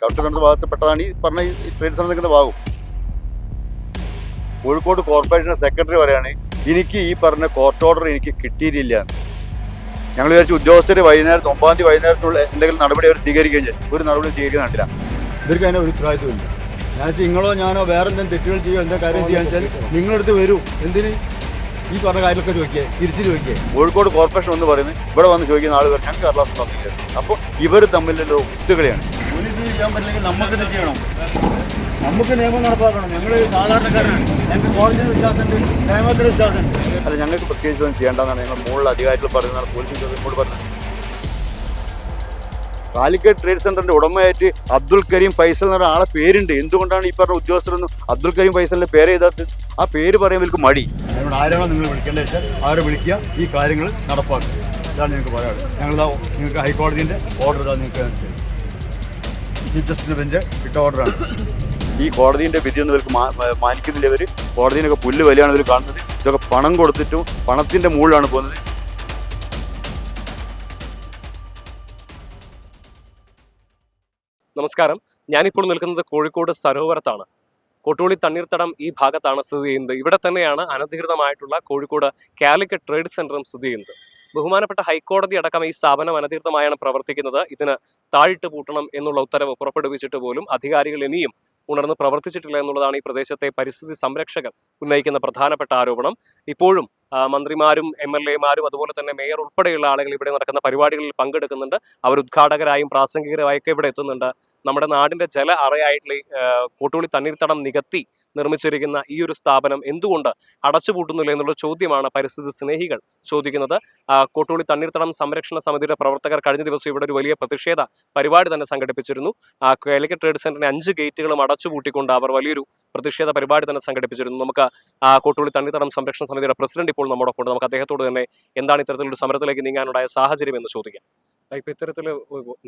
Correct centre ഭാഗത്ത് പെട്ടതാണ്. ഈ പറഞ്ഞ ഈ ട്രേഡ് സെന്ററിന്റെ നിൽക്കുന്ന ഭാഗം. കോഴിക്കോട് കോർപ്പറേഷന്റെ സെക്രട്ടറി പറയാണ് എനിക്ക് ഈ പറഞ്ഞ കോർട്ട് ഓർഡർ എനിക്ക് കിട്ടിയിട്ടില്ല. ഞങ്ങൾ വിചാരിച്ചു ഉദ്യോഗസ്ഥർ വൈകുന്നേരത്ത് ഒമ്പതാം തീയതി വൈകുന്നേരത്തുള്ള എന്തെങ്കിലും നടപടി അവർ സ്വീകരിക്കുകയും ചെയ്യും. ഒരു നടപടി സ്വീകരിക്കാൻ കണ്ടില്ല ഇവർക്ക് അതിന് ഒരു ഉത്തരവാദിത്വമില്ല ഞാൻ നിങ്ങളോ ഞാനോ വേറെ എന്തെങ്കിലും തെറ്റുകൾ ചെയ്യോ എന്താ കാര്യം ചെയ്യാൻ വെച്ചാൽ നിങ്ങളടുത്ത് വരൂ. എന്തിന്? ഈ പറഞ്ഞ കാര്യങ്ങളൊക്കെ ചോദിക്കേ തിരിച്ചു ചോദിക്കേ. കോഴിക്കോട് കോർപ്പറേഷൻ എന്ന് പറയുന്നത് ഇവിടെ വന്ന് ചോദിക്കുന്ന ആളുകൾ ഞങ്ങൾക്ക് തന്നില്ല അപ്പോൾ ഇവർ തമ്മിലുള്ള ഒത്തുകളിയാണ്. ചെയ്യാൻ പറ്റില്ലെങ്കിൽ നമുക്ക് ഇത് ചെയ്യണം? നമുക്ക് നിയമം നടപ്പാക്കണം. ഞങ്ങൾ സാധാരണക്കാരാണ്. ഞങ്ങൾക്ക് കോടതിയിൽ വിശ്വാസമുണ്ട് നിയമത്തിൽ വിശ്വാസമുണ്ട്. അല്ല ഞങ്ങൾക്ക് പ്രത്യേകിച്ച് ഒന്നും ചെയ്യേണ്ടതാണ് ഞങ്ങൾ മുകളിൽ അധികാരികൾ പറയുന്നതാണ്. പോലീസ് ഉദ്യോഗസ്ഥരോട് പറഞ്ഞത്. കാലിക്കറ്റ് ട്രേഡ് സെന്ററിന്റെ ഉടമയായിട്ട് അബ്ദുൽ കരീം ഫൈസൽ എന്ന ഒരാളെ പേരുണ്ട്. എന്തുകൊണ്ടാണ് ഈ പറഞ്ഞ ഉദ്യോഗസ്ഥരൊന്നും അബ്ദുൽ കരീം ഫൈസലിന്റെ പേര് എഴുതാത്തത്? ആ പേര് പറയാൻ ഇവർക്ക് മടി. അതുകൊണ്ട് ആരാണോ നിങ്ങൾ വിളിക്കേണ്ടത് വെച്ചാൽ അവരെ വിളിക്കുക ഈ കാര്യങ്ങൾ നടപ്പാക്കുക. ഇതാണ് ഞങ്ങൾക്ക് പറയാനുള്ളത്. ഞങ്ങൾ നിങ്ങൾക്ക് ഹൈക്കോടതിന്റെ ഓർഡർ ഇതാ നിങ്ങൾക്ക് ചീഫ് ജസ്റ്റിസ് ബെഞ്ച് ഇട്ട ഓർഡറാണ് ഈ കോടതിന്റെ വിധിയൊന്നും ഇവർക്ക് മാനിക്കുന്നില്ല ഇവർ കോടതിനൊക്കെ പുല്ല് വലിയാണ് ഇവർ കാണുന്നത്. ഇതൊക്കെ പണം കൊടുത്തിട്ടും പണത്തിന്റെ മുകളിലാണ് പോകുന്നത്. നമസ്കാരം. ഞാനിപ്പോൾ നിൽക്കുന്നത് കോഴിക്കോട് സരോവരത്താണ്. കൊട്ടോളി തണ്ണീർത്തടം ഈ ഭാഗത്താണ് സ്ഥിതി ചെയ്യുന്നത്. ഇവിടെ തന്നെയാണ് അനധികൃതമായിട്ടുള്ള കോഴിക്കോട് കാലിക്കറ്റ് ട്രേഡ് സെന്ററും സ്ഥിതി ചെയ്യുന്നത്. ബഹുമാനപ്പെട്ട ഹൈക്കോടതി അടക്കം ഈ സ്ഥാപനം അനധികൃതമായാണ് പ്രവർത്തിക്കുന്നത്. ഇതിന് താഴിട്ട് പൂട്ടണം എന്നുള്ള ഉത്തരവ് പുറപ്പെടുവിച്ചിട്ട് പോലും അധികാരികൾ ഇനിയും ഉണർന്ന് പ്രവർത്തിച്ചിട്ടില്ല എന്നുള്ളതാണ് ഈ പ്രദേശത്തെ പരിസ്ഥിതി സംരക്ഷകർ ഉന്നയിക്കുന്ന പ്രധാനപ്പെട്ട ആരോപണം. ഇപ്പോഴും മന്ത്രിമാരും എം എൽ എമാരും അതുപോലെ തന്നെ മേയർ ഉൾപ്പെടെയുള്ള ആളുകൾ ഇവിടെ നടക്കുന്ന പരിപാടികളിൽ പങ്കെടുക്കുന്നുണ്ട്. അവർ ഉദ്ഘാടകരായും പ്രാസംഗികരായൊക്കെ ഇവിടെ എത്തുന്നുണ്ട്. നമ്മുടെ നാടിന്റെ ജല അറയായിട്ടുള്ള കോട്ടൂളി തണ്ണീർത്തടം നികത്തി നിർമ്മിച്ചിരിക്കുന്ന ഈ ഒരു സ്ഥാപനം എന്തുകൊണ്ട് അടച്ചുപൂട്ടുന്നില്ല എന്നുള്ള ചോദ്യമാണ് പരിസ്ഥിതി സ്നേഹികൾ ചോദിക്കുന്നത്. കോട്ടൂളി തണ്ണീർത്തടം സംരക്ഷണ സമിതിയുടെ പ്രവർത്തകർ കഴിഞ്ഞ ദിവസം ഇവിടെ ഒരു വലിയ പ്രതിഷേധ പരിപാടി തന്നെ സംഘടിപ്പിച്ചിരുന്നു. കേളിക്ക ട്രേഡ് സെന്ററിന്റെ അഞ്ച് ഗേറ്റുകളും അടച്ചുപൂട്ടിക്കൊണ്ട് അവർ വലിയൊരു പ്രതിഷേധ പരിപാടി തന്നെ സംഘടിപ്പിച്ചിരുന്നു. നമുക്ക് കോട്ടൂളി തണ്ണീർത്തടം സംരക്ഷണ സമിതിയുടെ പ്രസിഡന്റ് ഇപ്പോൾ നമ്മോടൊപ്പം നമുക്ക് അദ്ദേഹത്തോട് തന്നെ എന്താണ് ഇത്തരത്തിലൊരു സമരത്തിലേക്ക് നീങ്ങാനുണ്ടായ സാഹചര്യം എന്ന് ചോദിക്കാം. ഇപ്പൊ ഇത്തരത്തിൽ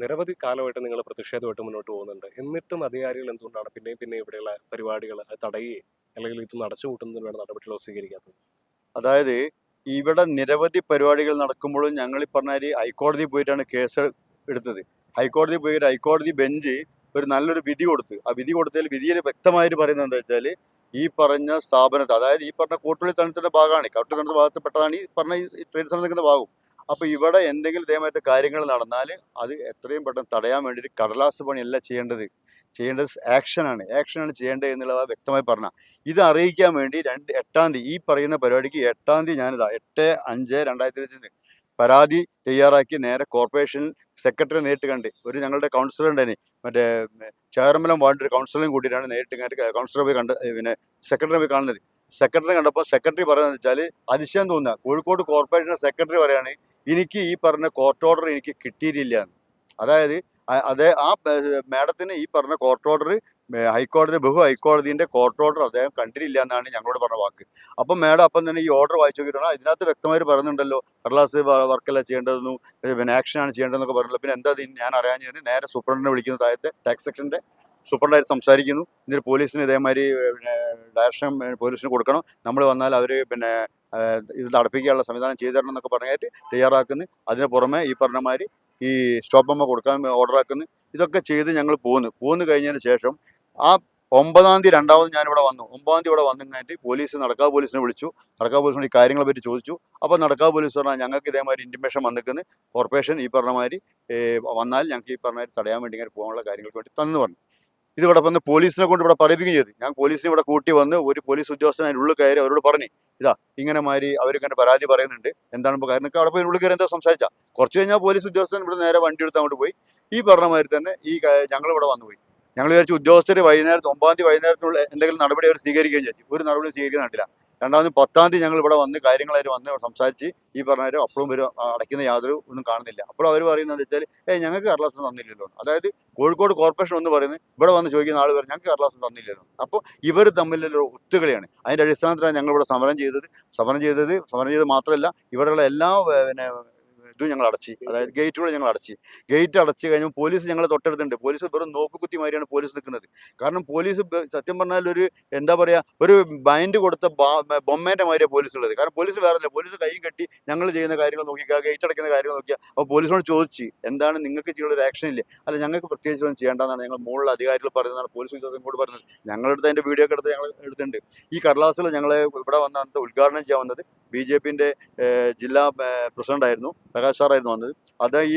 നിരവധി കാലമായിട്ട് നിങ്ങൾ പ്രതിഷേധമായിട്ട് മുന്നോട്ട് പോകുന്നുണ്ട്. എന്നിട്ടും അധികാരികൾ എന്തുകൊണ്ടാണ് പിന്നെയും പിന്നെ ഇവിടെയുള്ള പരിപാടികൾ തടയുകയും അല്ലെങ്കിൽ ഇതൊന്നും അടച്ചുപൂട്ടുന്നതിന് വേണ്ട നടപടികളോ സ്വീകരിക്കാത്തത്? അതായത് ഇവിടെ നിരവധി പരിപാടികൾ നടക്കുമ്പോഴും ഞങ്ങൾ ഈ പറഞ്ഞാൽ ഹൈക്കോടതി പോയിട്ടാണ് കേസ് എടുത്തത്. ഹൈക്കോടതി പോയിട്ട് ഹൈക്കോടതി ബെഞ്ച് ഒരു നല്ലൊരു വിധി കൊടുത്ത്. ആ വിധി കൊടുത്തതിൽ വിധിയിൽ വ്യക്തമായിട്ട് പറയുന്നത് എന്താ വെച്ചാൽ ഈ പറഞ്ഞ സ്ഥാപനത്തെ അതായത് ഈ പറഞ്ഞ കൂട്ടുള്ളി തണുത്തിന്റെ ഭാഗമാണ്. കൗട്ടു തണുത്ത ഭാഗത്തിൽപ്പെട്ടതാണ് ഈ പറഞ്ഞ ഈ ട്രേഡ് സംബന്ധിക്കുന്ന ഭാഗം അപ്പോൾ ഇവിടെ എന്തെങ്കിലും ഇതേമാതിരി കാര്യങ്ങൾ നടന്നാൽ അത് എത്രയും പെട്ടെന്ന് തടയാൻ വേണ്ടിയിട്ട് കടലാസ് പണിയല്ല ചെയ്യേണ്ടത്. ചെയ്യേണ്ടത് ആക്ഷനാണ് ആക്ഷനാണ് ചെയ്യേണ്ടത് എന്നുള്ളത് വ്യക്തമായി പറഞ്ഞ. ഇത് അറിയിക്കാൻ വേണ്ടി രണ്ട് എട്ടാം തീയതി ഈ പറയുന്ന പരിപാടിക്ക് എട്ടാം തീയതി ഞാനിതാ എട്ട് അഞ്ച് രണ്ടായിരത്തി ഇരുപത്തി പരാതി തയ്യാറാക്കി നേരെ കോർപ്പറേഷൻ സെക്രട്ടറി നേരിട്ട് കണ്ട്. ഒരു ഞങ്ങളുടെ കൗൺസിലർ ഉണ്ടായി മറ്റേ ചേർമലം വാർഡ് കൗൺസിലറും കൂട്ടിയിട്ടാണ് നേരിട്ട് കൗൺസിലർ പോയി കണ്ട് പിന്നെ സെക്രട്ടറി പോയി കാണുന്നത്. സെക്രട്ടറി കണ്ടപ്പോൾ സെക്രട്ടറി പറയുന്നത് വെച്ചാൽ അതിശയം തോന്നുക. കോഴിക്കോട് കോർപ്പറേഷന്റെ സെക്രട്ടറി പറയുകയാണ് എനിക്ക് ഈ പറഞ്ഞ കോർട്ട് ഓർഡർ എനിക്ക് കിട്ടിയിട്ടില്ല എന്ന്. അതായത് അതേ ആ മാഡത്തിന് ഈ പറഞ്ഞ കോർട്ട് ഓർഡർ ഹൈക്കോടതി ബഹു ഹൈക്കോടതിന്റെ കോർട്ട് ഓർഡർ അദ്ദേഹം കണ്ടിട്ടില്ല എന്നാണ് ഞങ്ങളോട് പറഞ്ഞ വാക്ക്. അപ്പം മാഡം അപ്പം തന്നെ ഈ ഓർഡർ വായിച്ചു നോക്കിയിട്ടാണ് അതിനകത്ത് വ്യക്തമായിട്ട് പറയുന്നുണ്ടല്ലോ കടലാസ് വർക്കല്ല ചെയ്യേണ്ടതെന്നും പിന്നെ ആക്ഷനാണ് ചെയ്യേണ്ടതെന്നൊക്കെ പറഞ്ഞല്ലോ പിന്നെ എന്താ ഞാൻ അറിയാൻ നേരെ സൂപ്രണ്ടിനെ വിളിക്കുന്നു താഴത്തെ ടാക്സ് സെക്ഷന്റെ സൂപ്രണ്ടായിട്ട് സംസാരിക്കുന്നു. എന്നിട്ട് പോലീസിന് ഇതേമാതിരി ഡയറക്ഷൻ പോലീസിന് കൊടുക്കണം. നമ്മൾ വന്നാൽ അവർ പിന്നെ ഇത് നടപ്പിക്കാനുള്ള സംവിധാനം ചെയ്തു തരണം എന്നൊക്കെ പറഞ്ഞായിട്ട് തയ്യാറാക്കുന്നു. അതിന് പുറമെ ഈ പറഞ്ഞമാതിരി ഈ സ്റ്റോപ്പ് അമ്മ കൊടുക്കാൻ ഓർഡറാക്കുന്നു. ഇതൊക്കെ ചെയ്ത് ഞങ്ങൾ പോന്നു. പോന്നു കഴിഞ്ഞതിന് ശേഷം ആ ഒമ്പതാം തീയതി രണ്ടാമത് ഞാനിവിടെ വന്നു. ഒമ്പതാം തീയതി ഇവിടെ വന്നു കഴിഞ്ഞിട്ട് പോലീസ് നടക്കാവ് പോലീസിനെ വിളിച്ചു. നടക്കാവ് പോലീസിനോട് ഈ കാര്യങ്ങളെ പറ്റി ചോദിച്ചു. അപ്പോൾ നടക്കാവ് പോലീസ് പറഞ്ഞാൽ ഞങ്ങൾക്ക് ഇതേമാതിരി ഇന്റിമേഷൻ വന്നിരിക്കുന്നത് കോർപ്പറേഷൻ ഈ പറഞ്ഞ മാതിരി വന്നാൽ ഞങ്ങൾക്ക് ഈ പറഞ്ഞമാതിരി തടയാൻ വേണ്ടി ഇങ്ങനെ പോകാനുള്ള കാര്യങ്ങൾക്ക് വേണ്ടി തന്നു പറഞ്ഞു. ഇത് ഇവിടെ വന്ന് പോലീസിനെ കൊണ്ട് ഇവിടെ പറയിപ്പിക്കുകയും ചെയ്തു. ഞാൻ പോലീസിനെ ഇവിടെ കൂട്ടി വന്ന് ഒരു പോലീസ് ഉദ്യോഗസ്ഥൻ അതിന്റെ ഉള്ളിൽ കയറി അവരോട് പറഞ്ഞു ഇതാ ഇങ്ങനെ മാതിരി അവരിങ്ങനെ പരാതി പറയുന്നുണ്ട്. എന്താണ് ഇപ്പോൾ കാര്യം അവിടെ പോയി ഉള്ളിൽ കയറി എന്താ സംസാരിച്ചാൽ കുറച്ച് കഴിഞ്ഞാൽ പോലീസ് ഉദ്യോഗസ്ഥൻ ഇവിടെ നേരെ വണ്ടി എടുത്ത് അങ്ങോട്ട് പോയി. ഈ പറഞ്ഞ മാതിരി തന്നെ ഈ ഞങ്ങൾ ഇവിടെ വന്നു പോയി. ഞങ്ങൾ വിചാരിച്ചു ഉദ്യോഗസ്ഥർ വൈകുന്നേരത്ത് ഒമ്പതാം തീയതി വൈകുന്നേരത്തിനുള്ള എന്തെങ്കിലും നടപടി അവർ സ്വീകരിക്കുകയും ചെയ്തു. ഒരു നടപടി സ്വീകരിക്കാൻ കണ്ടില്ല രണ്ടാമത് പത്താം തീയതി ഞങ്ങൾ ഇവിടെ വന്ന് കാര്യങ്ങളായിട്ട് വന്ന് സംസാരിച്ച് ഈ പറഞ്ഞവരും അപ്പോഴും ഒരു അടയ്ക്കുന്ന യാതൊരു ഒന്നും കാണുന്നില്ല. അപ്പോൾ അവർ പറയുന്നത് വെച്ചാൽ ഏ ഞങ്ങൾക്ക് കടലാസ് തന്നില്ലല്ലോ. അതായത് കോഴിക്കോട് കോർപ്പറേഷൻ എന്ന് പറയുന്നത് ഇവിടെ വന്ന് ചോദിക്കുന്ന ആൾ പറയും ഞങ്ങൾക്ക് കടലാസ് തന്നില്ലല്ലോ. അപ്പോൾ ഇവർ തമ്മിലുള്ള ഒത്തുകളിയാണ്. അതിന്റെ അടിസ്ഥാനത്തിലാണ് ഞങ്ങൾ ഇവിടെ സമരം ചെയ്തത്. സമരം ചെയ്തത് സമരം ചെയ്തത് മാത്രമല്ല ഇവിടെയുള്ള എല്ലാ പിന്നെ ഇതും ഞങ്ങൾ അടച്ച്. അതായത് ഗേറ്റുകൾ ഞങ്ങൾ അടച്ച്. ഗേറ്റ് അടച്ച് കഴിഞ്ഞാൽ പോലീസ് ഞങ്ങളെ തൊട്ടടുത്തുണ്ട്. പോലീസ് വെറും നോക്കുകുത്തി മാതിരിയാണ് പോലീസ് നിൽക്കുന്നത്. കാരണം പോലീസ് സത്യം പറഞ്ഞാൽ ഒരു എന്താ പറയുക ഒരു ബൈൻഡ് കൊടുത്ത ബൊമ്മേന്റെ മാതിരിയാണ് പോലീസ് ഉള്ളത് കാരണം പോലീസ് വേറെ ഇല്ല പോലീസ് കൈയും കെട്ടി ഞങ്ങൾ ചെയ്യുന്ന കാര്യങ്ങൾ നോക്കിക്കുക ഗേറ്റ് അടയ്ക്കുന്ന കാര്യങ്ങൾ നോക്കിയാൽ അപ്പോൾ പോലീസിനോട് ചോദിച്ചു എന്താണ് നിങ്ങൾക്ക് ചെയ്യാനുള്ള ഒരു ആക്ഷൻ ഇല്ലേ? അല്ല ഞങ്ങൾക്ക് പ്രത്യേകിച്ച് ഒന്നും ചെയ്യേണ്ടതെന്നാണ് ഞങ്ങൾ മുകളിൽ അധികാരികൾ പറയുന്നതാണ് പോലീസ് ഉദ്യോഗസ്ഥൻ കൂടി പറഞ്ഞത്. ഞങ്ങളെടുത്ത് അതിന്റെ വീഡിയോ ഒക്കെ എടുത്ത് ഞങ്ങൾ എടുത്തിട്ടുണ്ട്. ഈ കടലാസിൽ ഞങ്ങൾ ഇവിടെ വന്ന അന്നത്തെ ഉദ്ഘാടനം ചെയ്യാൻ വന്നത് ബി ജെ പിന്റെ ജില്ലാ പ്രസിഡന്റ് ആയിരുന്നു പ്രകാശ് സാറായിരുന്നു വന്നത്. അത് ഈ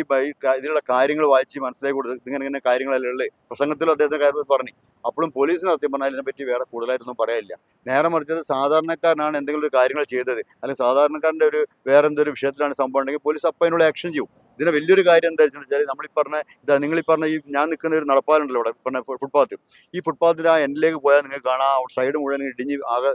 ഇതിലുള്ള കാര്യങ്ങൾ വായിച്ച് മനസ്സിലാക്കി കൊടുത്ത് ഇങ്ങനെ ഇങ്ങനെ കാര്യങ്ങളല്ലേ ഉള്ളത് പ്രസംഗത്തിലും അദ്ദേഹത്തെ കാര്യം പറഞ്ഞു. അപ്പോഴും പോലീസിന് സത്യം പറഞ്ഞാൽ ഇതിനെപ്പറ്റി വേറെ കൂടുതലായിട്ടൊന്നും പറയാനില്ല. നേരെ മറിച്ചത് സാധാരണക്കാരനാണ് എന്തെങ്കിലും ഒരു കാര്യങ്ങൾ ചെയ്തത് അല്ലെങ്കിൽ സാധാരണക്കാരന്റെ ഒരു വേറെ എന്തൊരു വിഷയത്തിലാണ് സംഭവം ഉണ്ടെങ്കിൽ പോലീസ് അപ്പം അതിനുള്ള ആക്ഷൻ ചെയ്യും. ഇതിന് വലിയൊരു കാര്യം എന്താ വെച്ചാൽ നമ്മൾ ഈ പറഞ്ഞ ഇതാ നിങ്ങൾ ഈ പറഞ്ഞ ഈ ഞാൻ നിൽക്കുന്ന ഒരു നടപ്പാലുണ്ടല്ലോ ഇവിടെ പറഞ്ഞ ഫുട്പാത്ത്. ഈ ഫുട്പാത്തിൽ ആ എൻഡിലേക്ക് പോയാൽ നിങ്ങൾക്ക് കാണാം. സൈഡ് മുഴുവൻ ഇടിഞ്ഞ് ആകെ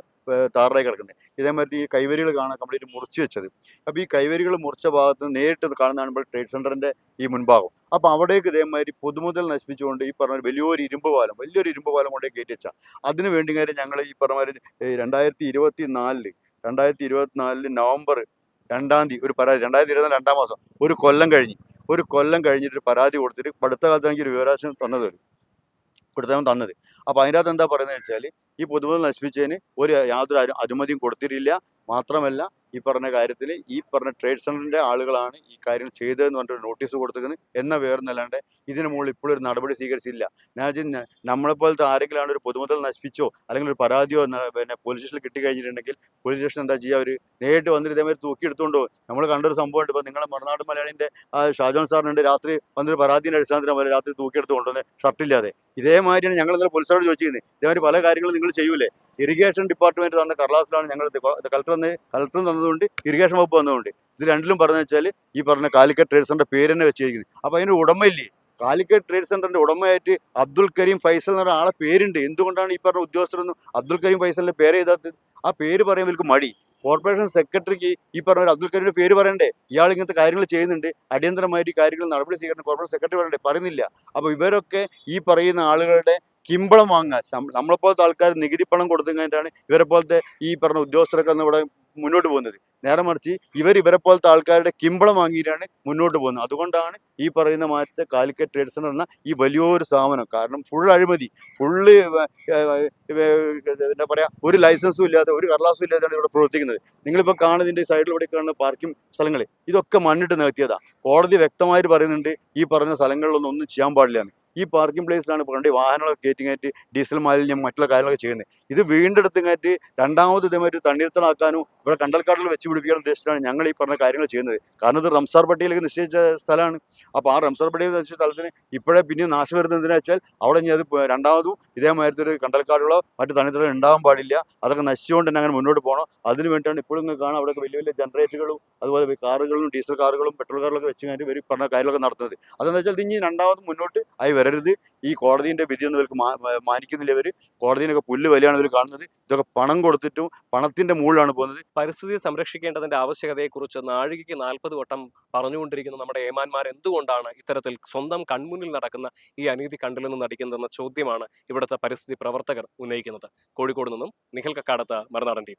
താറായി കിടക്കുന്നത് ഇതേമാതിരി ഈ കൈവരികൾ കാണാൻ കംപ്ലീറ്റ് മുറിച്ച് വെച്ചത്. അപ്പോൾ ഈ കൈവരികൾ മുറിച്ച ഭാഗത്ത് നേരിട്ട് കാണുന്നതാണ് ട്രേഡ് സെന്ററിന്റെ ഈ മുൻഭാഗം. അപ്പോൾ അവിടേക്ക് ഇതേമാതിരി പൊതുമുതൽ നശിപ്പിച്ചുകൊണ്ട് ഈ പറഞ്ഞ വലിയൊരു ഇരുമ്പ് പാലം വലിയൊരു ഇരുമ്പ് പാലം കൊണ്ടേ കയറ്റി വെച്ചാൽ അതിന് വേണ്ടി കാര്യം ഞങ്ങൾ ഈ പറഞ്ഞ മാതിരി ഏർ രണ്ടായിരത്തി ഇരുപത്തി നാലിൽ രണ്ടായിരത്തി ഇരുപത്തിനാലിൽ നവംബർ രണ്ടാം തീയതി ഒരു പരാതി രണ്ടായിരത്തി ഇരുപത്തി രണ്ടാം മാസം ഒരു കൊല്ലം കഴിഞ്ഞ് ഒരു കൊല്ലം കഴിഞ്ഞിട്ട് പരാതി കൊടുത്തിട്ട് അടുത്ത കാലത്ത് എനിക്ക് ഒരു വിവരാശം തന്നത് ഒരു കൊടുത്തവൻ തന്നത്. അപ്പോൾ അതിനകത്ത് എന്താ പറയുന്നത് വെച്ചാൽ ഈ പൊതുമുതൽ നശിപ്പിച്ചതിന് ഒരു യാതൊരു അനു- അനുമതിയും കൊടുത്തിട്ടില്ല. മാത്രമല്ല ഈ പറഞ്ഞ കാര്യത്തിൽ ഈ പറഞ്ഞ ട്രേഡ് സെന്ററിന്റെ ആളുകളാണ് ഈ കാര്യം ചെയ്തതെന്ന് പറഞ്ഞിട്ട് നോട്ടീസ് കൊടുത്തിരിക്കുന്നത്. എന്ന വേർന്നല്ലാണ്ട് ഇതിന് മുകളിൽ ഇപ്പോഴൊരു നടപടി സ്വീകരിച്ചില്ല വിചാരിച്ചു നമ്മളെപ്പോലത്തെ ആരെങ്കിലും ഒരു പൊതുമുതൽ നശിപ്പിച്ചോ അല്ലെങ്കിൽ ഒരു പരാതിയോ പിന്നെ പോലീസ് സ്റ്റേഷനിൽ കിട്ടിക്കഴിഞ്ഞിട്ടുണ്ടെങ്കിൽ പോലീസ് സ്റ്റേഷൻ എന്താ ചെയ്യുക അവർ നേരിട്ട് വന്നിട്ട് ഇതേമാതിരി തൂക്കിയെടുത്തുകൊണ്ടോ നമ്മൾ കണ്ടൊരു സംഭവമുണ്ട് ഇപ്പോൾ ഇപ്പം നിങ്ങളെ മറുനാട് മലയാളിന്റെ ആ ഷാജോൻ സാറിനുണ്ട് രാത്രി വന്നൊരു പരാതിന്റെ അടിസ്ഥാനത്തിൽ അവർ രാത്രി തൂക്കിയെടുത്ത് കൊണ്ടുവന്ന് ഷർട്ടില്ലാതെ. ഇതേമാതിരിയാണ് ഞങ്ങൾ ഇന്നലെ പോലീസോട് ചോദിച്ചിരുന്നത് ഇതേമാതിരി പല കാര്യങ്ങളും നിങ്ങൾ ചെയ്യൂലേ? ഇറിഗേഷൻ ഡിപ്പാർട്ട്മെന്റ് തന്ന കടലാസിലാണ് ഞങ്ങൾ കളക്ടർ കളക്ടർ തന്നതുകൊണ്ട് ഇറിഗേഷൻ വകുപ്പ് വന്നതുകൊണ്ട് ഇത് രണ്ടിലും പറഞ്ഞു വെച്ചാൽ ഈ പറഞ്ഞ കാലിക്കറ്റ് ട്രേഡ് സെന്റർ പേര് തന്നെ വെച്ചിരിക്കുന്നത്. അപ്പൊ അതിന് ഉടമയില്ലേ? കാലിക്കറ്റ് ട്രേഡ് സെന്ററിന്റെ ഉടമയായിട്ട് അബ്ദുൽ കരീം ഫൈസൽ എന്ന ആളെ പേരുണ്ട്. എന്തുകൊണ്ടാണ് ഈ പറഞ്ഞ ഉദ്യോഗസ്ഥരൊന്നും അബ്ദുൽ കരീം ഫൈസലിന്റെ പേര് എഴുതാത്തത്? ആ പേര് പറയുമ്പോൾ മടി. കോർപ്പറേഷൻ സെക്രട്ടറിക്ക് ഈ പറഞ്ഞ അബ്ദുൽ കരീമിന്റെ പേര് പറയണ്ടേ? ഇയാൾ ഇങ്ങനത്തെ കാര്യങ്ങൾ ചെയ്യുന്നുണ്ട്. അടിയന്തരമായിട്ട് കാര്യങ്ങൾ നടപടി സ്വീകരണം കോർപ്പറേഷൻ സെക്രട്ടറി പറയണ്ടേ? പറയുന്നില്ല. അപ്പോൾ ഇവരൊക്കെ ഈ പറയുന്ന ആളുകളുടെ കിമ്പളം വാങ്ങാൻ ശം- നമ്മളെപ്പോലത്തെ ആൾക്കാർ നികുതി പണം കൊടുത്തു കഴിഞ്ഞിട്ടാണ് ഇവരെ പോലത്തെ ഈ പറഞ്ഞ ഉദ്യോഗസ്ഥരൊക്കെ ഇവിടെ മുന്നോട്ട് പോകുന്നത്. നേരെ മറിച്ച് ഇവർ ഇവരെ പോലത്തെ ആൾക്കാരുടെ കിമ്പളം വാങ്ങിയിട്ടാണ് മുന്നോട്ട് പോകുന്നത്. അതുകൊണ്ടാണ് ഈ പറയുന്ന മാറ്റത്തെ കാലിക്കറ്റ് ട്രേഡ് സെന്റർ എന്ന ഈ വലിയൊരു സ്ഥാപനം. കാരണം ഫുൾ അഴിമതി. ഫുള്ള് എന്താ പറയുക ഒരു ലൈസൻസും ഇല്ലാതെ ഒരു കടലാസും ഇല്ലാതെയാണ് ഇവിടെ പ്രവർത്തിക്കുന്നത്. നിങ്ങളിപ്പോൾ കാണുന്നതിന്റെ സൈഡിലൂടെ കാണുന്ന പാർക്കിംഗ് സ്ഥലങ്ങൾ ഇതൊക്കെ മണ്ണിട്ട് നിർത്തിയതാണ് കോടതി വ്യക്തമായിട്ട് പറയുന്നുണ്ട് ഈ പറഞ്ഞ സ്ഥലങ്ങളിലൊന്നും ഒന്നും ചെയ്യാൻ പാടില്ല ഈ പാർക്കിംഗ് പ്ലേസിലാണ് വാഹനങ്ങളൊക്കെ കയറ്റി കയറ്റി ഡീസൽ മാലിന്യം മറ്റുള്ള കാര്യങ്ങളൊക്കെ ചെയ്യുന്നത്. ഇത് വീണ്ടെടുത്ത് കയറ്റി രണ്ടാമത് ഇതേമാതിരി തണ്ണീർത്തണാക്കാനും ഇവിടെ കണ്ടൽക്കാടുകൾ വെച്ച് പിടിപ്പിക്കാൻ ഉദ്ദേശിച്ചിട്ടാണ് ഞങ്ങൾ ഈ പറഞ്ഞ കാര്യങ്ങൾ ചെയ്യുന്നത്. കാരണം ഇത് റംസാർ പട്ടികയിലേക്ക് നിശ്ചയിച്ച സ്ഥലമാണ്. അപ്പോൾ ആ റംസാർ പട്ടികയിൽ നിശ്ചയിച്ച സ്ഥലത്തിന് ഇപ്പോഴേ പിന്നെ നാശം വരുന്നത് എന്തിനാ വെച്ചാൽ അവിടെ ഇനി അത് രണ്ടാമതും ഇതേമാതിരത്തെ ഒരു കണ്ടൽക്കാടുകളോ മറ്റു തണ്ണീർത്തടം ഉണ്ടാവാൻ പാടില്ല. അതൊക്കെ നശിച്ചുകൊണ്ട് തന്നെ അങ്ങനെ മുന്നോട്ട് പോകണം. അതിന് വേണ്ടിയാണ് ഇപ്പോഴും നിങ്ങൾക്ക് കാണാം. അവിടെ വലിയ വലിയ ജനറേറ്ററുകളും അതുപോലെ കാറുകളും ഡീസൽ കാറുകളും പെട്രോൾ കാറുകളൊക്കെ വെച്ച് കഴിഞ്ഞിട്ട് ഇവർ പറഞ്ഞ കാര്യങ്ങളൊക്കെ നടത്തുന്നത്. അതെന്ന് വെച്ചാൽ ഇനി രണ്ടാമത് മുന്നോട്ട് ആയി വരരുത്. ഈ കോടതിന്റെ വിധിയൊന്നും ഇവർക്ക് മാനിക്കുന്നില്ല ഇവർ കോടതിനൊക്കെ പുല്ല് വലിയാണ് ഇവർ കാണുന്നത്. ഇതൊക്കെ പണം കൊടുത്തിട്ടും പണത്തിന്റെ മുകളിലാണ് പോകുന്നത്. പരിസ്ഥിതി സംരക്ഷിക്കേണ്ടതിന്റെ ആവശ്യകതയെക്കുറിച്ച് നാഴികയ്ക്ക് നാൽപ്പത് വട്ടം പറഞ്ഞുകൊണ്ടിരിക്കുന്ന നമ്മുടെ ഏമാന്മാർ എന്തുകൊണ്ടാണ് ഇത്തരത്തിൽ സ്വന്തം കൺമുന്നിൽ നടക്കുന്ന ഈ അനീതി കണ്ടിൽ നിന്ന് നടിക്കുന്നതെന്ന ചോദ്യമാണ് ഇവിടുത്തെ പരിസ്ഥിതി പ്രവർത്തകർ ഉന്നയിക്കുന്നത്. കോഴിക്കോട് നിന്നും നിഖിൽ കക്കാടത്ത് മറുനാടൻ ടി